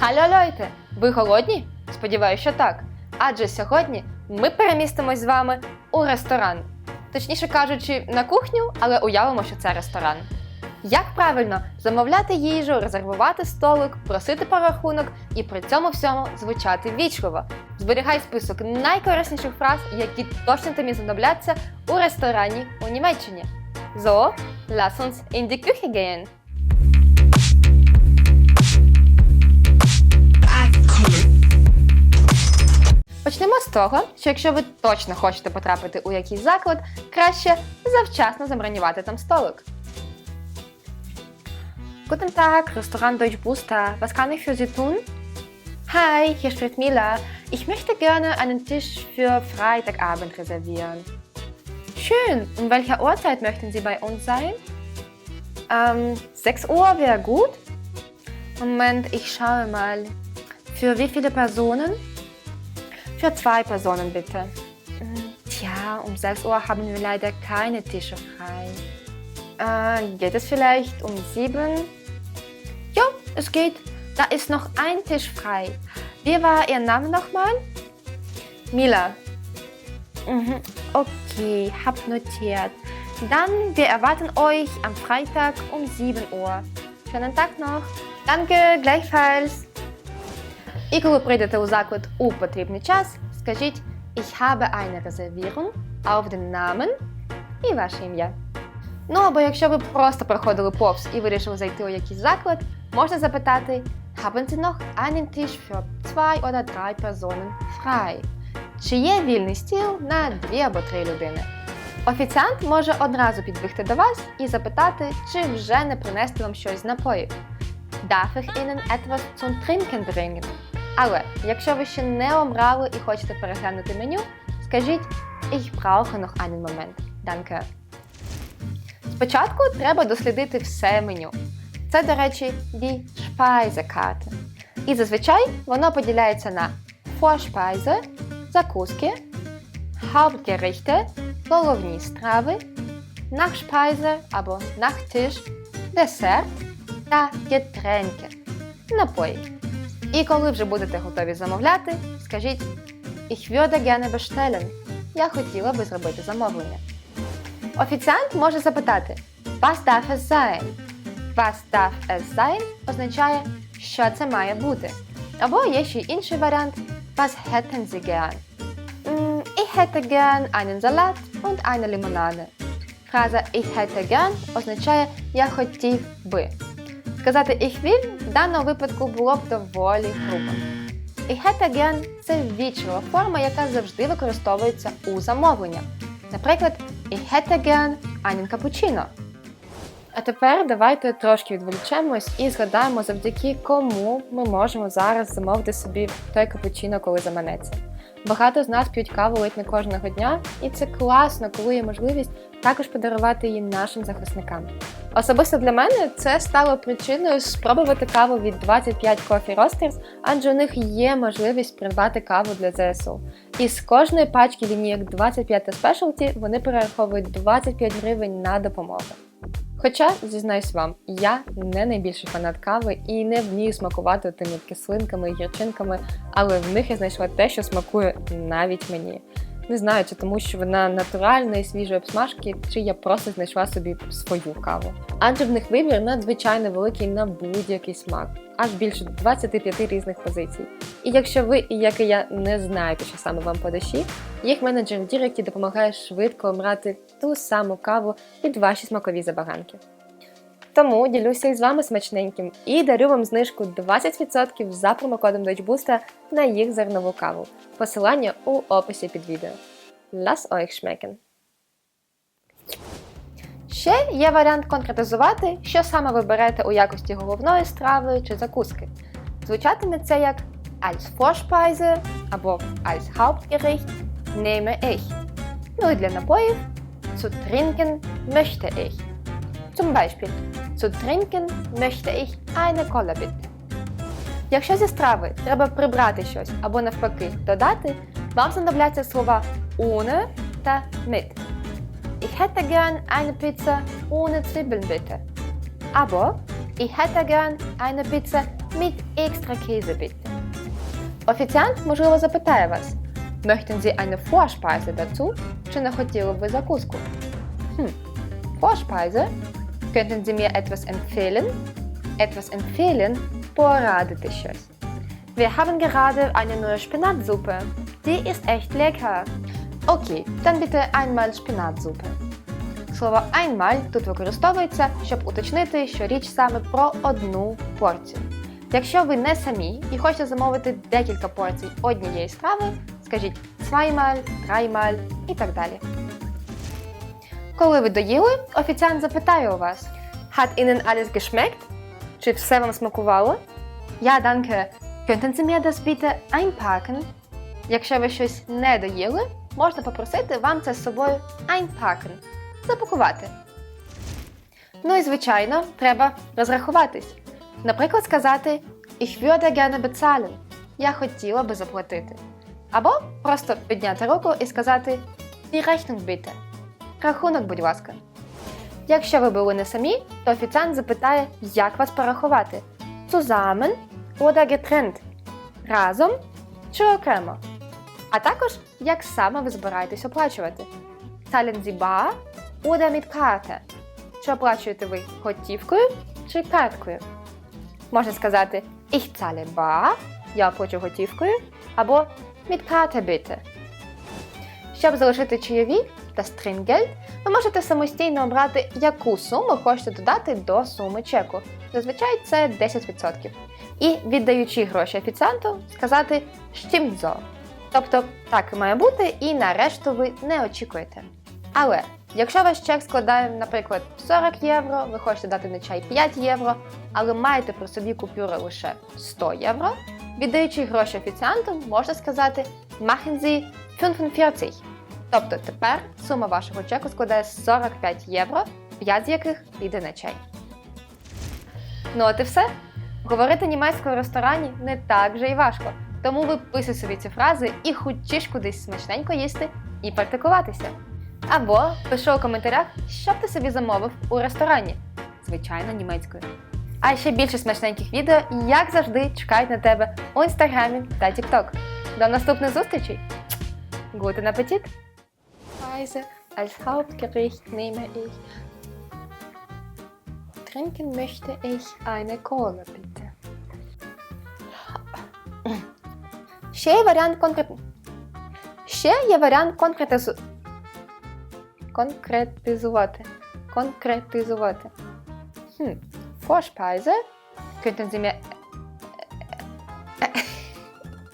Халло, Лойте! Ви голодні? Сподіваюся, що так. Адже сьогодні ми перемістимось з вами у ресторан. Точніше кажучи, на кухню, але уявимо, що це ресторан. Як правильно замовляти їжу, резервувати столик, просити по рахунок і при цьому всьому звучати вічливо. Зберігай список найкорисніших фраз, які точно тобі знадобляться у ресторані у Німеччині. So, lass uns in die Küche gehen. Почнемо з того, що якщо ви точно хочете потрапити у якийсь заклад, краще завчасно забронювати там столик. Guten Tag, Restaurant Deutsch Buster. Was kann ich für Sie tun? Hi, hier spricht Mila. Ich möchte gerne einen Tisch für Freitagabend reservieren. Schön. Um welcher Uhrzeit möchten Sie bei uns sein? Ähm, 6 Uhr wäre gut. Moment, ich schaue mal. Für wie viele Personen? Für zwei Personen bitte. Hm, Tja, um 6 Uhr haben wir leider keine Tische frei. Äh, geht es vielleicht um 7? Ja, es geht. Da ist noch ein Tisch frei. Wie war Ihr Name nochmal? Mila. Mhm, okay, hab notiert. Dann, wir erwarten euch am Freitag um 7 Uhr. Schönen Tag noch. Danke, gleichfalls. І коли прийдете у заклад у потрібний час, скажіть Ich habe eine Reservierung auf den Namen і ваше ім'я. Ну або якщо ви просто проходили повз і вирішили зайти у якийсь заклад, можна запитати Haben Sie noch einen Tisch für zwei oder drei Personen frei? Чи є вільний стіл на дві або три людини? Офіціант може одразу підбігти до вас і запитати, чи вже не принести вам щось з напоїв. Darf ich Ihnen etwas zum Trinken bringen? Але якщо ви ще не обрали і хочете переглянути меню, скажіть Ich brauche noch einen Moment. Danke. Спочатку треба дослідити все меню. Це, до речі, die Speisekarte. І зазвичай воно поділяється на Vorspeise, закуски, Hauptgerichte, головні страви, Nachspeise або Nachtisch, десерт та Getränke, напої. І коли вже будете готові замовляти, скажіть Ich würde gerne bestellen. Я хотіла би зробити замовлення. Офіціант може запитати Was darf es sein? Was darf es sein означає, що це має бути. Або є ще інший варіант Was hätten Sie gern? Ich hätte gern einen Salat und eine Limonade. Фраза Ich hätte gern означає Я хотів би. Сказати Ich will в даному випадку було б доволі грубо. Ich hätte gern – це вічлива форма, яка завжди використовується у замовленнях. Наприклад, Ich hätte gern einen Cappuccino. А тепер давайте трошки відволічемось і згадаємо, завдяки кому ми можемо зараз замовити собі той капучино, коли заманеться. Багато з нас п'ють каву ледь не кожного дня, і це класно, коли є можливість також подарувати її нашим захисникам. Особисто для мене це стало причиною спробувати каву від 25 Coffee Roasters, адже у них є можливість придбати каву для ЗСУ. І з кожної пачки лінійок 25 та Specialty вони перераховують 25 гривень на допомогу. Хоча, зізнаюсь вам, я не найбільший фанат кави і не вмію смакувати тими кислинками і гірчинками, але в них я знайшла те, що смакує навіть мені. Не знаю, чи тому, що вона натуральна і свіжої обсмажки, чи я просто знайшла собі свою каву. Адже в них вибір надзвичайно великий на будь-який смак, аж більше 25 різних позицій. І якщо ви, і як і я, не знаєте, що саме вам по їх менеджер в Діректі допомагає швидко обрати ту саму каву під ваші смакові забаганки. Тому ділюся із вами смачненьким і дарю вам знижку 20% за промокодом DeutschBooster на їх зернову каву. Посилання у описі під відео. Lass euch! Ще є варіант конкретизувати, що саме ви берете у якості головної страви чи закуски. Звучатиме це як als Vorspeise або als Hauptgericht nehme ich. Ну і для напоїв zu trinken möchte ich. Zum Beispiel, zu trinken möchte ich eine Cola bitte. Якщо зі страви треба прибрати щось або навпаки додати, вам знадобляться слова ohne та mit. Ich hätte gern eine Pizza ohne Zwiebeln bitte. Або Ich hätte gern eine Pizza mit extra Käse bitte. Офіціант, можливо, запитає вас, möchten Sie eine Vorspeise dazu? Чи не хотіли б ви закуску? Hm. Vorspeise? Könnten Sie mir etwas empfehlen? Etwas empfehlen? Порадити щось. Wir haben gerade eine neue Spinatsuppe. Die ist echt lecker. Окей, dann bitte einmal Spinatsuppe. Слово einmal тут використовується, щоб уточнити, що річ саме про одну порцію. Якщо ви не самі і хочете замовити декілька порцій однієї страви, скажіть zweimal, dreimal і так далі. Коли ви доїли, офіціант запитає у вас: Hat Ihnen alles geschmeckt? Чи все вам смакувало? Ja, danke. Könnten Sie mir das bitte einpacken? Якщо ви щось не доїли, можна попросити вам це з собою einpacken – запакувати. Ну і звичайно, треба розрахуватись. Наприклад, сказати Ich würde gerne bezahlen. Я хотіла би заплатити. Або просто підняти руку і сказати Die Rechnung bitte. Рахунок, будь ласка. Якщо ви були не самі, то офіціант запитає, як вас порахувати. Zusammen oder getrennt? Разом чи окремо? А також, як саме ви збираєтесь оплачувати. Zahlen Sie bar oder mit Karte? Чи оплачуєте ви готівкою чи карткою? Можна сказати Ich zahle bar, я оплачу готівкою, або mit Karte bitte. Щоб залишити чайові та Trinkgeld, ви можете самостійно обрати, яку суму хочете додати до суми чеку. Зазвичай це 10%. І, віддаючи гроші офіціанту, сказати «Stimmt. Тобто так має бути, і на решту ви не очікуєте. Але якщо ваш чек складає, наприклад, 40 євро, ви хочете дати на чай 5 євро, але маєте при собі купюри лише 100 євро, віддаючи гроші офіціанту, можна сказати «Machen Sie 45». Тобто тепер сума вашого чеку складає 45 євро, 5 з яких піде на чай. Ну от і все. Говорити німецькою в ресторані не так вже й важко. Тому виписуй собі ці фрази і хочеш кудись смачненько їсти і практикуватися. Або пиши у коментарях, що б ти собі замовив у ресторані. Звичайно, німецькою. А ще більше смачненьких відео, як завжди, чекають на тебе у інстаграмі та тікток. До наступних зустрічей! Guten Appetit! Speise als Hauptgericht nehme ich. Trinken möchte ich eine Cola, bitte. Ще є варіант конкрет... Ще є варіант конкретизу... конкретизувати. Конкретизувати. Хм. Vorspeise. Könnten Sie mir...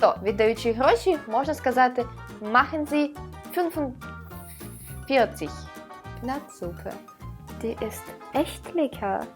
То, віддаючи гроші, можна сказати Machen Sie 45. Nattsuppe. Die ist echt lecker.